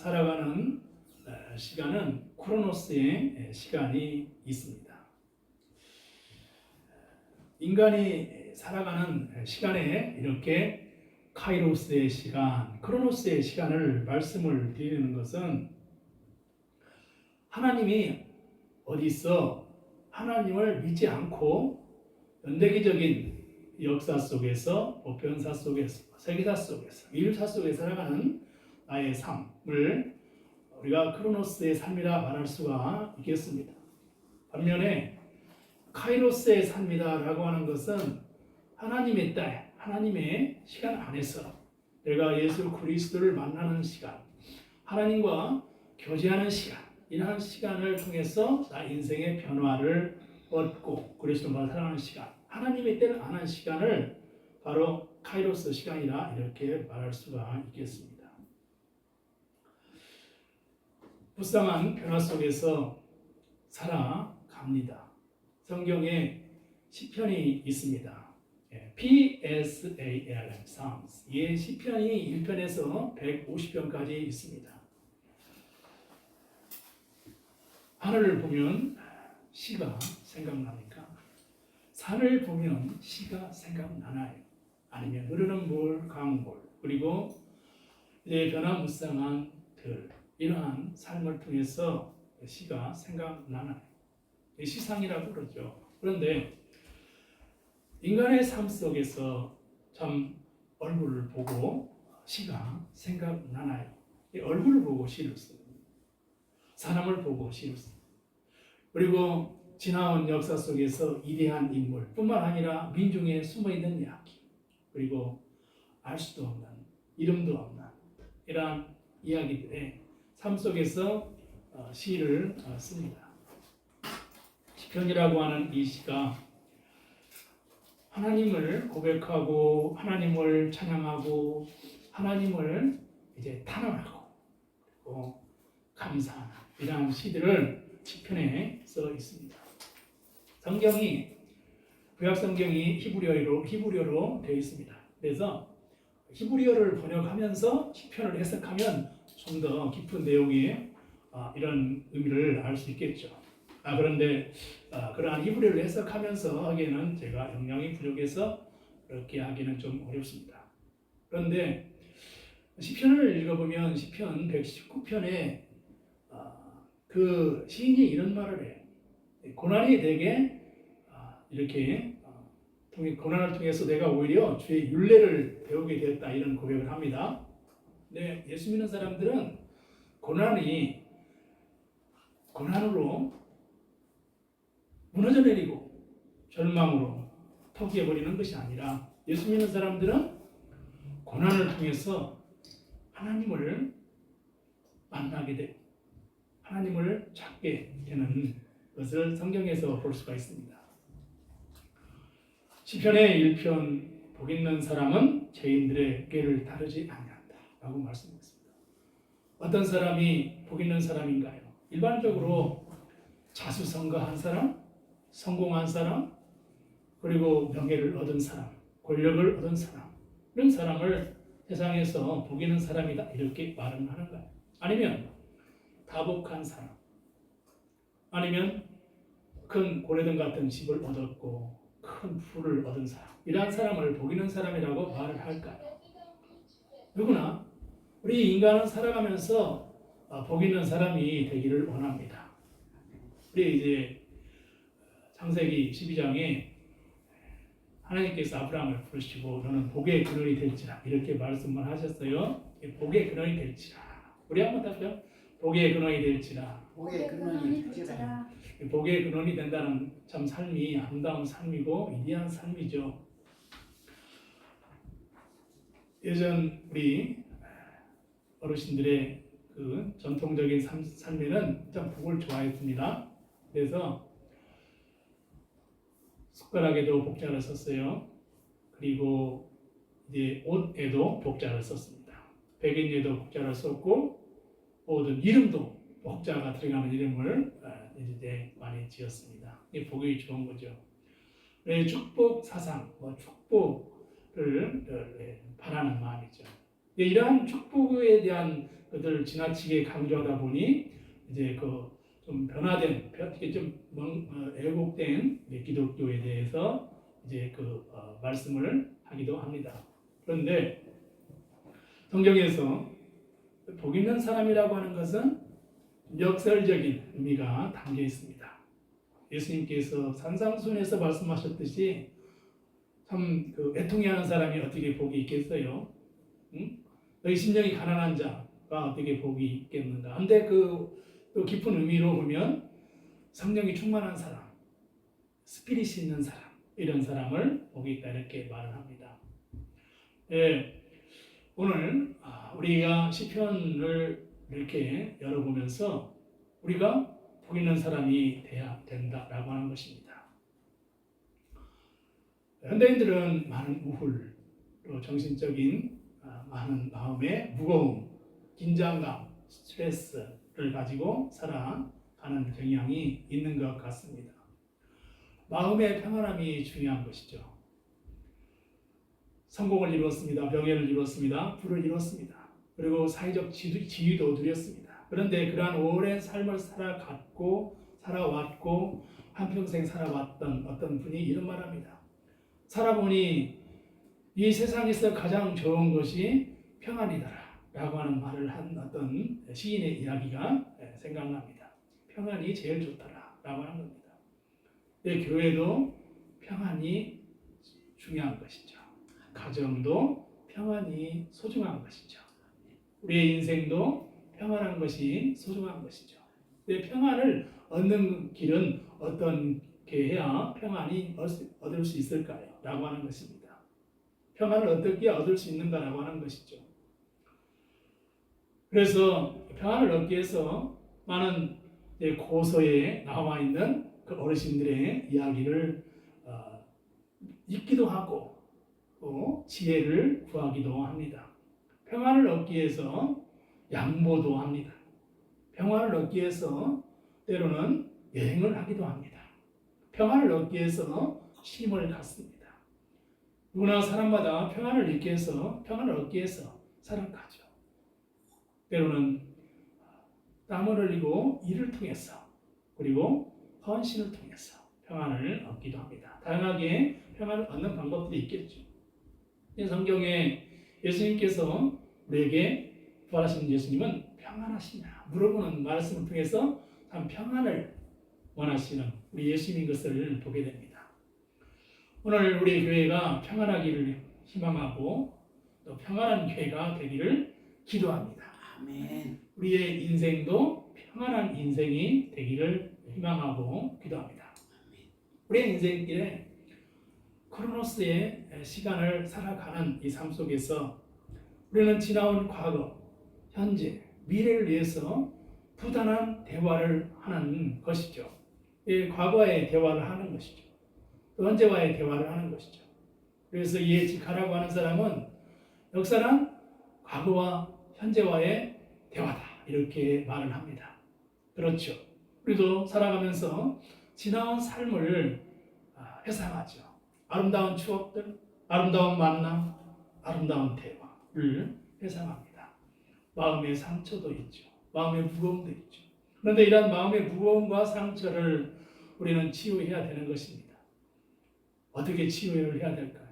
살아가는 어, 시간은 크로노스의 예, 시간이 있습니다. 인간이 살아가는 시간에 이렇게 카이로스의 시간, 크로노스의 시간을 말씀을 드리는 것은 하나님이 어디 있어 하나님을 믿지 않고 연대기적인 역사 속에서 보편사 속에서 세계사 속에서 인류사 속에 살아가는 나의 삶을 우리가 크로노스의 삶이라 말할 수가 있겠습니다. 반면에 카이로스의 삶이다라고 하는 것은 하나님의 딸, 하나님의 시간 안에서 내가 예수 그리스도를 만나는 시간, 하나님과 교제하는 시간, 이러한 시간을 통해서 나 인생의 변화를 얻고 그리스도만 살아가는 시간, 하나님의 때를 아는 시간을 바로 카이로스 시간이라 이렇게 말할 수가 있겠습니다. 불쌍한 변화 속에서 살아갑니다. 성경에 시편이 있습니다. 예, PSAL, Psalms. 이 시편이 1편에서 150편까지 있습니다. 하늘을 보면 시가 생각납니까? 산을 보면 시가 생각나나요? 아니면 흐르는 물, 강물, 그리고 이제 변화무쌍한 들, 이러한 삶을 통해서 시가 생각나나요? 시상이라고 그러죠. 그런데 인간의 삶 속에서 참 얼굴을 보고 시가 생각나나요? 이 얼굴을 보고 시를 써요. 사람을 보고 시를 써요. 그리고 지나온 역사 속에서 위대한 인물뿐만 아니라 민중에 숨어 있는 이야기 그리고 알 수도 없는 이름도 없는 이러한 이야기들의 삶 속에서 어, 시를 어, 씁니다. 시편이라고 하는 이 시가 하나님을 고백하고 하나님을 찬양하고 하나님을 이제 탄원하고 그리고 감사하는 이러한 시들을 시편에 써 있습니다. 성경이 구약 성경이 히브리어로 히브리어로 되어 있습니다. 그래서 히브리어를 번역하면서 시편을 해석하면 좀 더 깊은 내용의 아, 이런 의미를 알 수 있겠죠. 아, 그런데 아, 그러한 히브리어를 해석하면서 하기에는 제가 역량이 부족해서 그렇게 하기는 좀 어렵습니다. 그런데 시편을 읽어보면 시편 119편에 아, 그 시인이 이런 말을 해요. 고난이 되게 아, 이렇게 아, 고난을 통해서 내가 오히려 주의 윤례를 배우게 되었다 이런 고백을 합니다. 네, 예수 믿는 사람들은 고난이 고난으로 무너져 내리고 절망으로 포기해 버리는 것이 아니라 예수 믿는 사람들은 고난을 통해서 하나님을 만나게 되고 하나님을 찾게 되는 것을 성경에서 볼 수가 있습니다. 시편의 1편 복 있는 사람은 죄인들의 꾀를 따르지 아니한다 라고 말씀했습니다. 어떤 사람이 복 있는 사람인가요? 일반적으로 자수성가한 사람, 성공한 사람, 그리고 명예를 얻은 사람, 권력을 얻은 사람 이런 사람을 세상에서 복 있는 사람이다 이렇게 말은 하는가요? 아니면 다복한 사람, 아니면 큰 고래등 같은 집을 얻었고 큰 부를 얻은 사람 이러한 사람을 복 있는 사람이라고 말을 할까요? 누구나 우리 인간은 살아가면서 어, 복 있는 사람이 되기를 원합니다. 우리 이제 창세기 12장에 하나님께서 아브라함을 부르시고 너는 복의 근원이 될지라 이렇게 말씀을 하셨어요. 복의 근원이 될지라. 우리 한번 답변. 복의 근원이 될지라. 복의 근원이 될지라. 복의 근원이 된다는 참 삶이 아름다운 삶이고 위대한 삶이죠. 예전 우리 어르신들의 그 전통적인 삶, 삶에는 참 복을 좋아했습니다. 그래서 숟가락에도 복자를 썼어요. 그리고 이제 옷에도 복자를 썼습니다. 백인에도 복자를 썼고 모든 이름도 복자가 들어가는 이름을 아, 이제 많이 지었습니다. 이 복이 좋은 거죠. 네, 축복 사상, 뭐 축복을 어, 네, 바라는 마음이죠. 네, 이러한 축복에 대한 그들 지나치게 강조하다 보니 이제 그 좀 변화된 좀 멍- 어, 기독교에 대해서 이제 그 어, 말씀을 하기도 합니다. 그런데 성경에서 복 있는 사람이라고 하는 것은 역설적인 의미가 담겨 있습니다. 예수님께서 산상순에서 말씀하셨듯이 참 그 애통해하는 사람이 어떻게 복이 있겠어요? 응? 너희 심령이 가난한 자가 어떻게 복이 있겠는가? 근데 그 또 깊은 의미로 보면 성령이 충만한 사람, 스피릿이 있는 사람 이런 사람을 복이 있다 이렇게 말을 합니다. 예, 오늘 아, 우리가 시편을 이렇게 열어보면서 우리가 복 있는 사람이 돼야 된다라고 하는 것입니다. 현대인들은 많은 우울, 또 정신적인 아, 많은 마음의 무거움, 긴장감, 스트레스를 가지고 살아가는 경향이 있는 것 같습니다. 마음의 평안함이 중요한 것이죠. 성공을 이루었습니다. 명예를 이루었습니다. 부를 이루었습니다. 그리고 사회적 지위- 지위도 누렸습니다. 그런데 그러한 오랜 삶을 살아갔고 살아왔고 한평생 살아왔던 어떤 분이 이런 말합니다. 살아보니 이 세상에서 가장 좋은 것이 평안이다. 라고 하는 말을 한 어떤 시인의 이야기가 생각납니다. 평안이 제일 좋더라. 라고 하는 겁니다. 내 교회도 평안이 중요한 것이죠. 가정도 평안이 소중한 것이죠. 우리의 인생도 평안한 것이 소중한 것이죠. 내 평안을 얻는 길은 어떻게 해야 평안이 얻을 수 있을까요? 라고 하는 것입니다. 평안을 어떻게 얻을 수 있는가라고 하는 것이죠. 그래서 평안을 얻기 위해서 많은 고서에 나와 있는 그 어르신들의 이야기를 어, 읽기도 하고 또 지혜를 구하기도 합니다. 평안을 얻기 위해서 양보도 합니다. 평안을 얻기 위해서 때로는 여행을 하기도 합니다. 평안을 얻기 위해서 힘을 갖습니다. 누구나 사람마다 평안을 얻기 위해서 평안을 얻기 위해서 살아가죠. 때로는 땀을 흘리고 일을 통해서 그리고 헌신을 통해서 평안을 얻기도 합니다. 다양하게 평안을 얻는 방법들이 있겠죠. 이 성경에 예수님께서 우리에게 부활하신 예수님은 평안하시냐 물어보는 말씀을 통해서 참 평안을 원하시는 우리 예수님인 것을 보게 됩니다. 오늘 우리 교회가 평안하기를 희망하고 또 평안한 교회가 되기를 기도합니다. 아멘. 우리의 인생도 평안한 인생이 되기를 희망하고 기도합니다. 우리의 인생길에 크로노스의 시간을 살아가는 이 삶 속에서 우리는 지나온 과거, 현재, 미래를 위해서 부단한 대화를 하는 것이죠. 이 과거의 대화를 하는 것이죠. 또 현재와의 대화를 하는 것이죠. 그래서 예측하라고 하는 사람은 역사는 과거와 현재와의 대화다. 이렇게 말을 합니다. 그렇죠. 우리도 살아가면서 지나온 삶을 아, 회상하죠. 아름다운 추억들, 아름다운 만남, 아름다운 대화를 회상합니다. 마음의 상처도 있죠. 마음의 무거움도 있죠. 그런데 이러한 마음의 무거움과 상처를 우리는 치유해야 되는 것입니다. 어떻게 치유를 해야 될까요?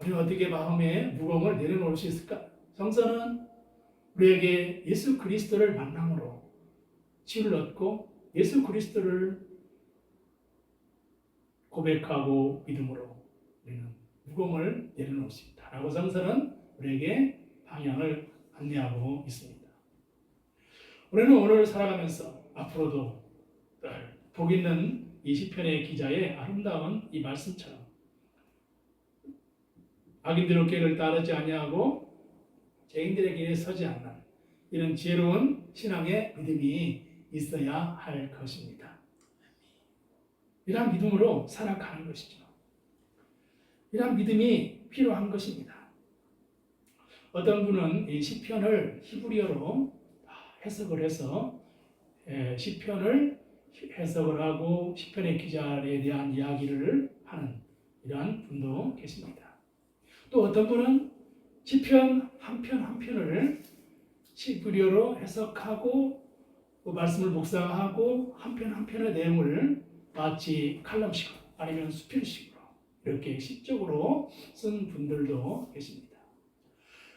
우리는 어떻게 마음의 무거움을 내려놓을 수 있을까? 성서는 우리에게 예수 그리스도를 만남으로 치유를 얻고 예수 그리스도를 고백하고 믿음으로 우리는 무거움을 내려놓을 수 있다라고 성서는 우리에게 방향을 안내하고 있습니다. 우리는 오늘 살아가면서 앞으로도 늘복 있는 이 시편의 기자의 아름다운 이 말씀처럼 악인들의 길을 따르지 아니하고 죄인들의 길에 서지 않는 이런 지혜로운 신앙의 믿음이 있어야 할 것입니다. 이러한 믿음으로 살아가는 것이죠. 이러한 믿음이 필요한 것입니다. 어떤 분은 이 시편을 히브리어로 해석을 해서 에, 시편을 해석을 하고 시편의 기자에 대한 이야기를 하는 이러한 분도 계십니다. 또 어떤 분은 시편 한 편 한 편을 시브리어로 해석하고 그 말씀을 묵상하고 한 편 한 편의 내용을 마치 칼럼식으로 아니면 수필식으로 이렇게 시적으로 쓴 분들도 계십니다.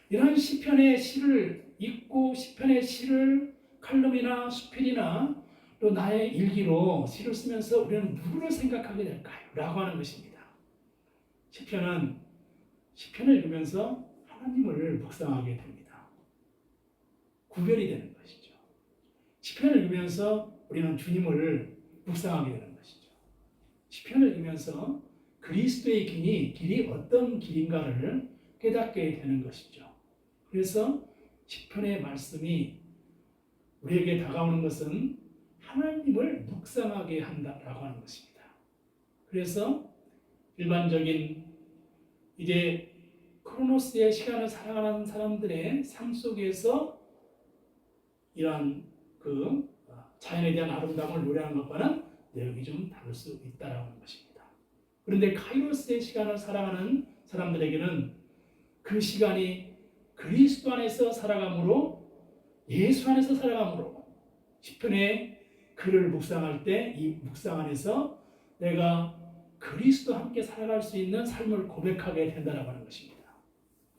이런 시편의 시를 읽고 시편의 시를 칼럼이나 수필이나 또 나의 일기로 시를 쓰면서 우리는 누구를 생각하게 될까요? 라고 하는 것입니다. 시편은 시편을 읽으면서 하나님을 묵상하게 됩니다. 구별이 되는 것이죠. 시편을 읽으면서 우리는 주님을 묵상하게 되는 것이죠. 시편을 읽으면서 그리스도의 길이 길이 어떤 길인가를 깨닫게 되는 것이죠. 그래서 시편의 말씀이 우리에게 다가오는 것은 하나님을 묵상하게 한다라고 하는 것입니다. 그래서 일반적인 이제 크로노스의 시간을 살아가는 사람들의 삶 속에서 이러한 그 자연에 대한 아름다움을 노래하는 것과는 내용이 좀 다를 수 있다라는 것입니다. 그런데 카이로스의 시간을 살아가는 사람들에게는 그 시간이 그리스도 안에서 살아감으로 예수 안에서 살아감으로 시편의 글을 묵상할 때 이 묵상 안에서 내가 그리스도와 함께 살아갈 수 있는 삶을 고백하게 된다라고 하는 것입니다.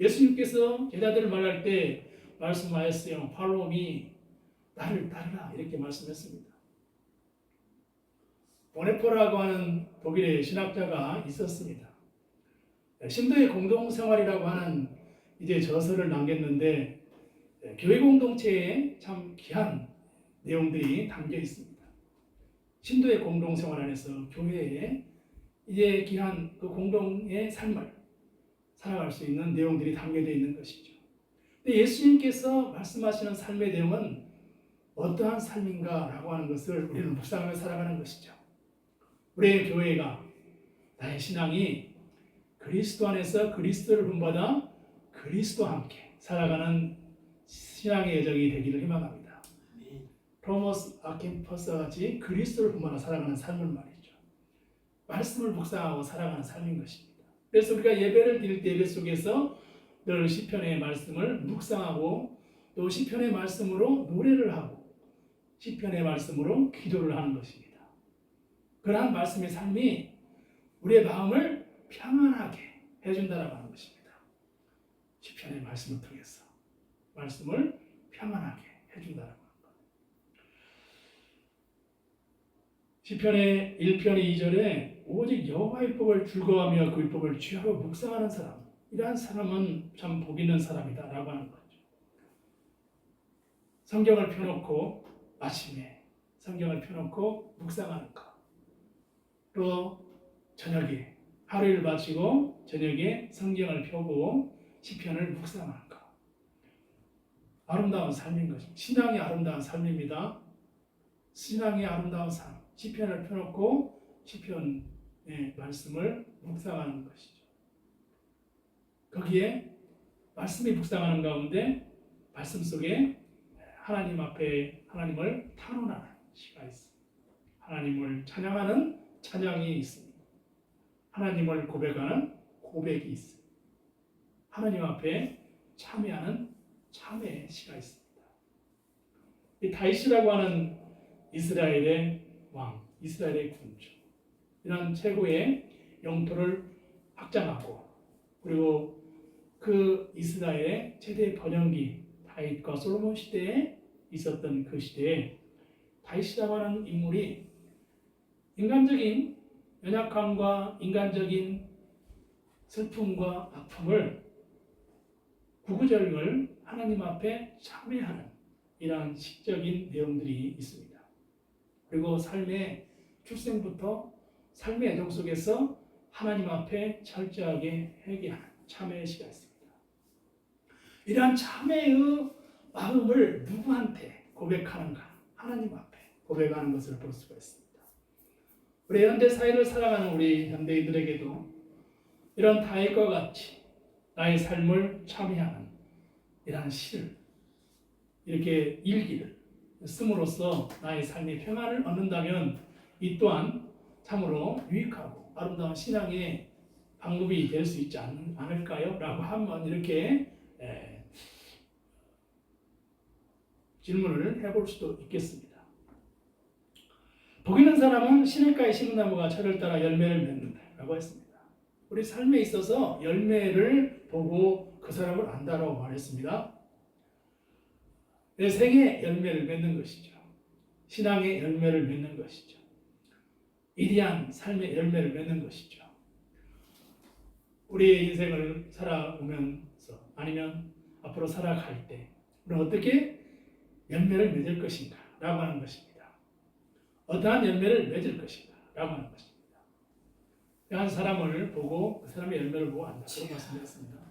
예수님께서 제자들을 말할 때 말씀하였어요. 팔로미 나를 따르라 이렇게 말씀했습니다. 보네포라고 하는 독일의 신학자가 있었습니다. 신도의 공동생활이라고 하는 이제 저서를 남겼는데 교회 공동체에 참 귀한 내용들이 담겨 있습니다. 신도의 공동생활 안에서 교회에 이제 귀한 그 공동의 삶을 살아갈 수 있는 내용들이 담겨져 있는 것이죠. 근데 예수님께서 말씀하시는 삶의 내용은 어떠한 삶인가라고 하는 것을 우리는 묵상하며 살아가는 것이죠. 우리의 교회가 나의 신앙이 그리스도 안에서 그리스도를 본받아 그리스도와 함께 살아가는 신앙의 여정이 되기를 희망합니다. 토머스 아킨퍼스와 같이 그리스도를 본받아 살아가는 삶을 말이죠. 말씀을 묵상하고 살아가는 삶인 것입니다. 그래서 우리가 예배를 드릴 때 예배 속에서 늘 시편의 말씀을 묵상하고 또 시편의 말씀으로 노래를 하고 시편의 말씀으로 기도를 하는 것입니다. 그러한 말씀의 삶이 우리의 마음을 평안하게 해준다라고 하는 것입니다. 시편의 말씀을 통해서 말씀을 평안하게 해준다라고 하는 것. 시편의 1편 2절에 오직 여호와의 법을 즐거워하며 그 율법을 취하고 묵상하는 사람 이러한 사람은 참 복 있는 사람이다 라고 하는 거죠. 성경을 펴놓고 아침에 성경을 펴놓고 묵상하는 것. 또 저녁에 하루를 마치고 저녁에 성경을 펴고 시편을 묵상하는 것. 아름다운 삶인 것입니다. 신앙이 아름다운 삶입니다. 신앙이 아름다운 삶. 시편을 펴놓고 시편의 말씀을 묵상하는 것이죠. 거기에 말씀이 묵상하는 가운데 말씀 속에 하나님 앞에 하나님을 탄원하는 시가 있습니다. 하나님을 찬양하는 찬양이 있습니다. 하나님을 고백하는 고백이 있습니다. 하나님 앞에 참여하는 참회의 시가 있습니다. 이 다윗이라고 하는 이스라엘의 왕, 이스라엘의 군주, 이런 최고의 영토를 확장하고 그리고 그 이스라엘의 최대 번영기 다윗과 솔로몬 시대에 있었던 그 시대에 다윗이라고 하는 인물이 인간적인 연약함과 인간적인 슬픔과 아픔을 구구절절 하나님 앞에 참회하는 이러한 시적인 내용들이 있습니다. 그리고 삶의 출생부터 삶의 애정 속에서 하나님 앞에 철저하게 회개하는 참회의 시가 있습니다. 이러한 참회의 마음을 누구한테 고백하는가? 하나님 앞에 고백하는 것을 볼 수가 있습니다. 우리 현대 사회를 살아가는 우리 현대인들에게도 이런 다윗과 같이 나의 삶을 참회하는 이러한 시를 이렇게 일기를 씀으로써 나의 삶의 평안을 얻는다면 이 또한 참으로 유익하고 아름다운 신앙의 방법이 될 수 있지 않, 을까요 라고 한번 이렇게 에, 질문을 해볼 수도 있겠습니다. 복 있는 사람은 시냇가에 심은 나무가 철을 따라 열매를 맺는다라고 했습니다. 우리 삶에 있어서 열매를 보고 그 사람을 안다라고 말했습니다. 내 생에 열매를 맺는 것이죠. 신앙의 열매를 맺는 것이죠. 위대한 삶의 열매를 맺는 것이죠. 우리의 인생을 살아오면서 아니면 앞으로 살아갈 때 우리는 어떻게 열매를 맺을 것인가 라고 하는 것입니다. 어떠한 열매를 맺을 것인가 라고 하는 것입니다. 한 사람을 보고 그 사람의 열매를 보고 안다고 말씀드렸습니다.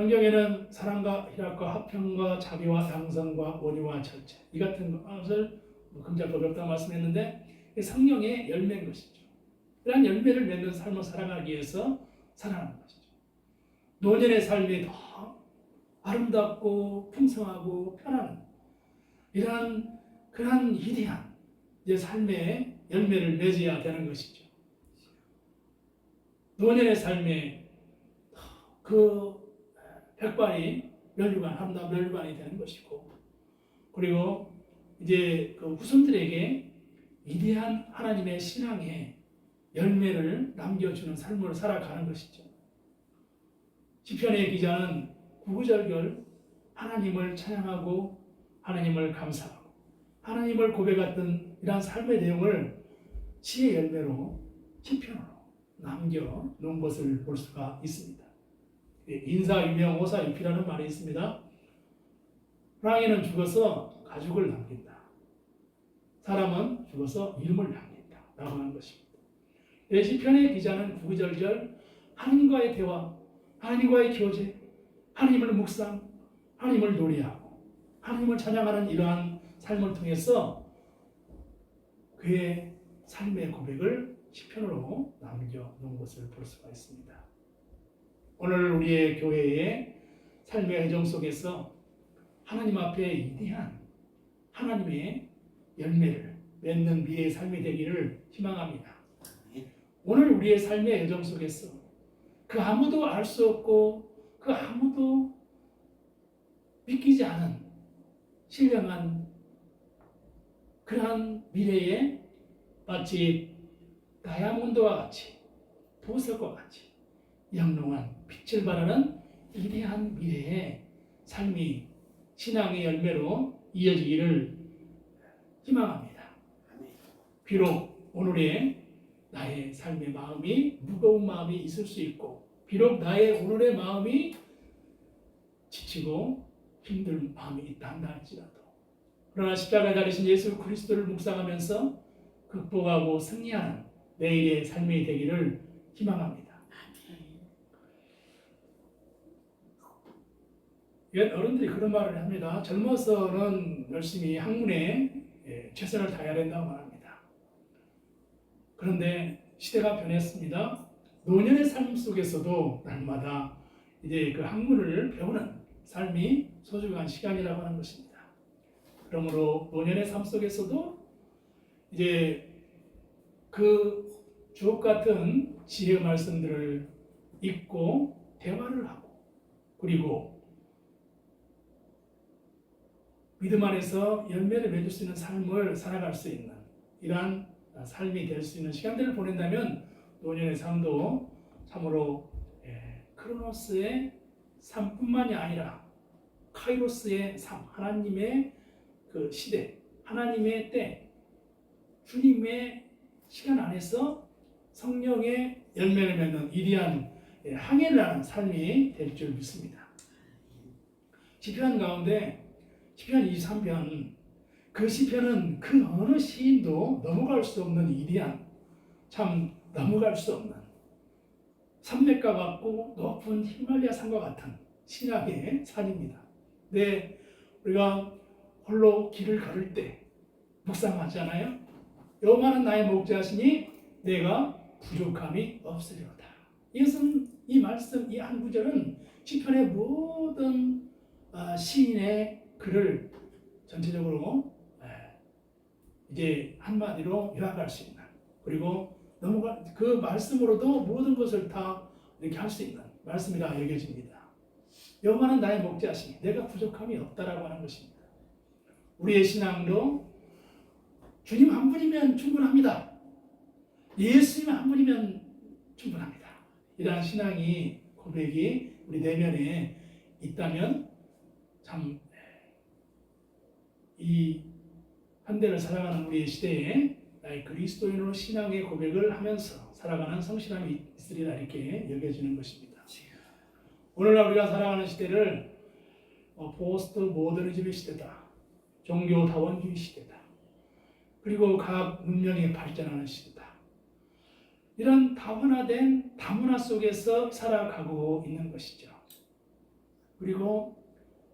성경에는 사랑과 희락과 화평과 자비와 양성과 원유와 절제 이 같은 것을 뭐 금작 어렵다고 말씀했는데 이 성령의 열매인 것이죠. 이러한 열매를 맺는 삶을 살아가기 위해서 살아가는 것이죠. 노년의 삶이 더 아름답고 풍성하고 편안한 이러한 그러한 위대한 이제 삶의 열매를 맺어야 되는 것이죠. 노년의 삶에 그 백발이 멸류관 아름다운 멸류관이 되는 것이고 그리고 이제 그 후손들에게 위대한 하나님의 신앙의 열매를 남겨주는 삶을 살아가는 것이죠. 시편의 기자는 구구절절 하나님을 찬양하고 하나님을 감사하고 하나님을 고백했던 이러한 삶의 내용을 시의 열매로 시편으로 남겨 놓은 것을 볼 수가 있습니다. 예, 인사 유명 오사 유피라는 말이 있습니다. 호랑이는 죽어서 가죽을 남긴다. 사람은 죽어서 이름을 남긴다. 라고 하는 것입니다. 예, 시편의 기자는 구구절절 하나님과의 대화, 하나님과의 교제, 하나님을 묵상, 하나님을 노래하고 하나님을 찬양하는 이러한 삶을 통해서 그의 삶의 고백을 시편으로 남겨 놓은 것을 볼 수가 있습니다. 오늘 우리의 교회의 삶의 여정 속에서 하나님 앞에 위대한 하나님의 열매를 맺는 미래의 삶이 되기를 희망합니다. 오늘 우리의 삶의 여정 속에서 그 아무도 알 수 없고 그 아무도 믿기지 않은 신령한 그러한 미래에 마치 다이아몬드와 같이 보석과 같이 영롱한 빛을 발하는 위대한 미래의 삶이 신앙의 열매로 이어지기를 희망합니다. 비록 오늘의 나의 삶의 마음이 무거운 마음이 있을 수 있고 비록 나의 오늘의 마음이 지치고 힘든 마음이 있다 한다 할지라도 그러나 십자가에 달리신 예수 그리스도를 묵상하면서 극복하고 승리하는 내일의 삶이 되기를 희망합니다. 옛 어른들이 그런 말을 합니다. 젊어서는 열심히 학문에 예, 최선을 다해야 된다고 말합니다. 그런데 시대가 변했습니다. 노년의 삶 속에서도 날마다 이제 그 학문을 배우는 삶이 소중한 시간이라고 하는 것입니다. 그러므로 노년의 삶 속에서도 이제 그 주옥 같은 지혜 말씀들을 읽고 대화를 하고 그리고 믿음 안에서 열매를 맺을 수 있는 삶을 살아갈 수 있는 이러한 삶이 될 수 있는 시간들을 보낸다면 노년의 삶도 참으로 예, 크로노스의 삶뿐만이 아니라 카이로스의 삶, 하나님의 그 시대, 하나님의 때, 주님의 시간 안에서 성령의 열매를 맺는 위대한 예, 항해를 하는 삶이 될 줄 믿습니다. 시편 가운데 시편 23편 그 시편은 그 어느 시인도 넘어갈 수 없는 위대한 참 넘어갈 수 없는 산맥과 같고 높은 히말리아 산과 같은 신학의 산입니다. 네, 우리가 홀로 길을 걸을 때 묵상하잖아요. 여호와는 나의 목자시니 내가 부족함이 없으리로다. 이것은 이 말씀 이 한 구절은 시편의 모든 아, 시인의 글을 전체적으로 에, 이제 한마디로 요약할 수 있는 그리고 넘어가 그 말씀으로도 모든 것을 다 이렇게 할 수 있는 말씀이라 여겨집니다. 여호와는 나의 목자시니 내가 부족함이 없다라고 하는 것입니다. 우리의 신앙도 주님 한 분이면 충분합니다. 예수님 한 분이면 충분합니다. 이러한 신앙이 고백이 우리 내면에 있다면 참 이 현대를 살아가는 우리의 시대에 나의 그리스도인으로 신앙의 고백을 하면서 살아가는 성실함이 있으리라 이렇게 여겨지는 것입니다. 오늘날 우리가 살아가는 시대를 어, 포스트 모더니즘의 시대다. 종교 다원주의 시대다. 그리고 과학 문명이 발전하는 시대다. 이런 다문화된 다문화 속에서 살아가고 있는 것이죠. 그리고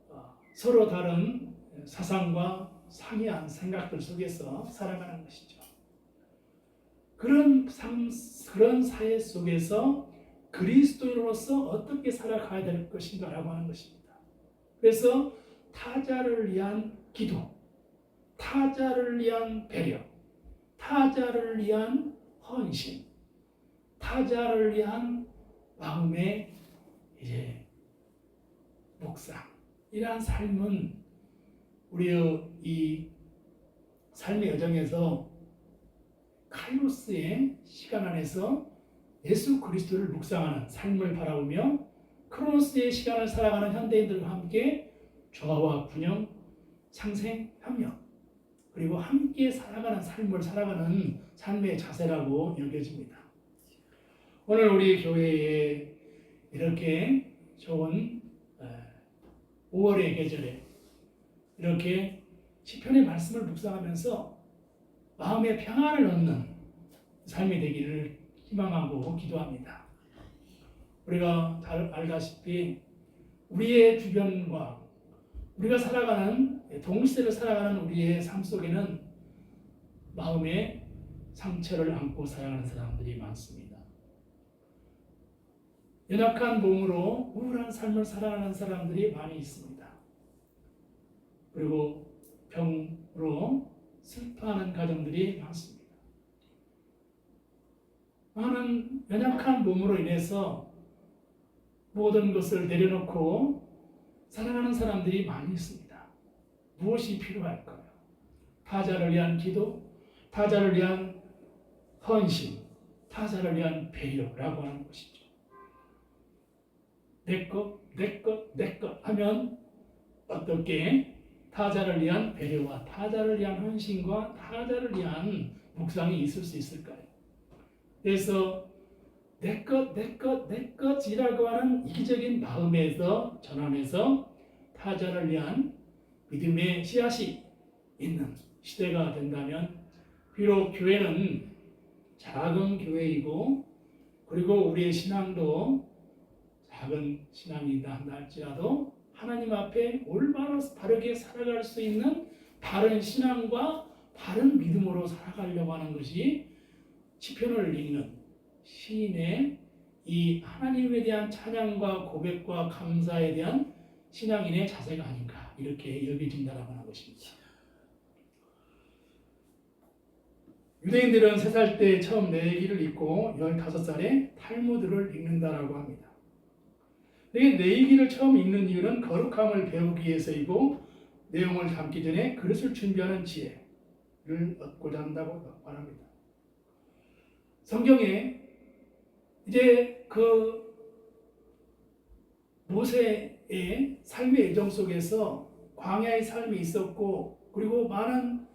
어, 서로 다른 사상과 상이한 생각들 속에서 살아가는 것이죠. 그런 삶, 그런 사회 속에서 그리스도인으로서 어떻게 살아가야 될 것인가라고 하는 것입니다. 그래서 타자를 위한 기도, 타자를 위한 배려, 타자를 위한 헌신, 타자를 위한 마음의 이제 묵상 이러한 삶은 우리의 이 삶의 여정에서 카이로스의 시간 안에서 예수 그리스도를 묵상하는 삶을 바라보며 크로노스의 시간을 살아가는 현대인들과 함께 조화와 균형, 상생, 협력 그리고 함께 살아가는 삶을 살아가는 삶의 자세라고 여겨집니다. 오늘 우리 교회에 이렇게 좋은 5월의 계절에 이렇게 시편의 말씀을 묵상하면서 마음의 평안을 얻는 삶이 되기를 희망하고 기도합니다. 우리가 잘 알다시피 우리의 주변과 우리가 살아가는 동시대를 살아가는 우리의 삶 속에는 마음의 상처를 안고 살아가는 사람들이 많습니다. 연약한 몸으로 우울한 삶을 살아가는 사람들이 많이 있습니다. 그리고 병으로 슬퍼하는 가정들이 많습니다. 많은 연약한 몸으로 인해서 모든 것을 내려놓고 살아가는 사람들이 많이 있습니다. 무엇이 필요할까요? 타자를 위한 기도, 타자를 위한 헌신, 타자를 위한 배려라고 하는 것이죠. 내 것, 내 것, 내 것 하면 어떻게 타자를 위한 배려와 타자를 위한 헌신과 타자를 위한 묵상이 있을 수 있을까요? 그래서 내 것, 내 것, 내 것이라고 하는 이기적인 마음에서 전환해서 타자를 위한 믿음의 씨앗이 있는 시대가 된다면 비록 교회는 작은 교회이고 그리고 우리의 신앙도 작은 신앙이다 할지라도 하나님 앞에 올바로 바르게 살아갈 수 있는 바른 신앙과 바른 믿음으로 살아가려고 하는 것이 시편을 읽는 시인의 이 하나님에 대한 찬양과 고백과 감사에 대한 신앙인의 자세가 아닌가 이렇게 여겨진다라고 하는 것입니다. 유대인들은 세살때 처음 내기를 읽고 15살에 탈무드를 읽는다라고 합니다. 이게 내기를 처음 읽는 이유는 거룩함을 배우기 위해서이고 내용을 담기 전에 그릇을 준비하는 지혜를 얻고자 한다고 말합니다. 성경에 이제 그 모세의 삶의 예정 속에서 광야의 삶이 있었고 그리고 많은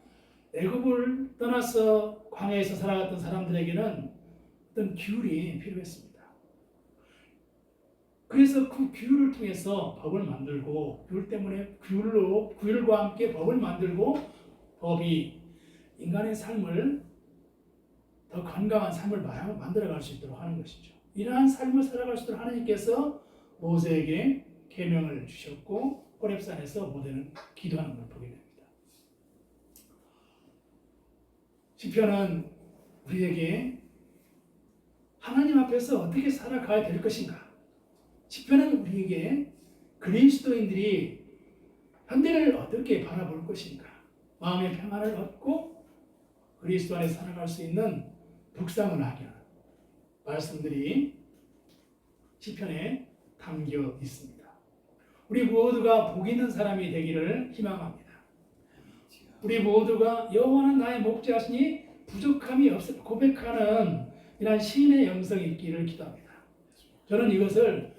애굽을 떠나서 광야에서 살아갔던 사람들에게는 어떤 규율이 필요했습니다. 그래서 그 규율을 통해서 법을 만들고 규율 때문에 규율로 규율과 함께 법을 만들고 법이 인간의 삶을 더 건강한 삶을 만들어갈 수 있도록 하는 것이죠. 이러한 삶을 살아갈 수 있도록 하나님께서 모세에게 계명을 주셨고 호렙산에서 모세는 기도하는 걸 보게 됩니다. 시편은 우리에게 하나님 앞에서 어떻게 살아가야 될 것인가? 시편은 우리에게 그리스도인들이 현대를 어떻게 바라볼 것인가? 마음의 평안을 얻고 그리스도 안에 살아갈 수 있는 묵상을 하게 하는 말씀들이 시편에 담겨 있습니다. 우리 모두가 복 있는 사람이 되기를 희망합니다. 우리 모두가 여호와는 나의 목자시니 부족함이 없을 고백하는 이러한 시인의 영성이 있기를 기도합니다. 저는 이것을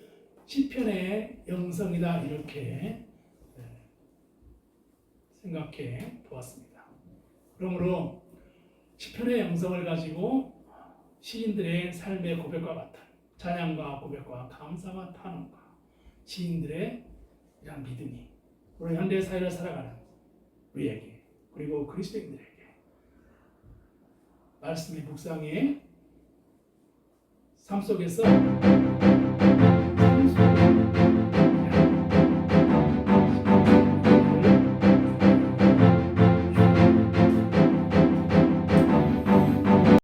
시편의 영성이다 이렇게 네, 생각해 보았습니다. 그러므로 시편의 영성을 가지고 시인들의 삶의 고백과 같은 찬양과 고백과 감사와 탄원과 시인들의 이런 믿음이 우리 현대 사회를 살아가는 우리에게 그리고 그리스도인들에게 말씀의 묵상의 삶 속에서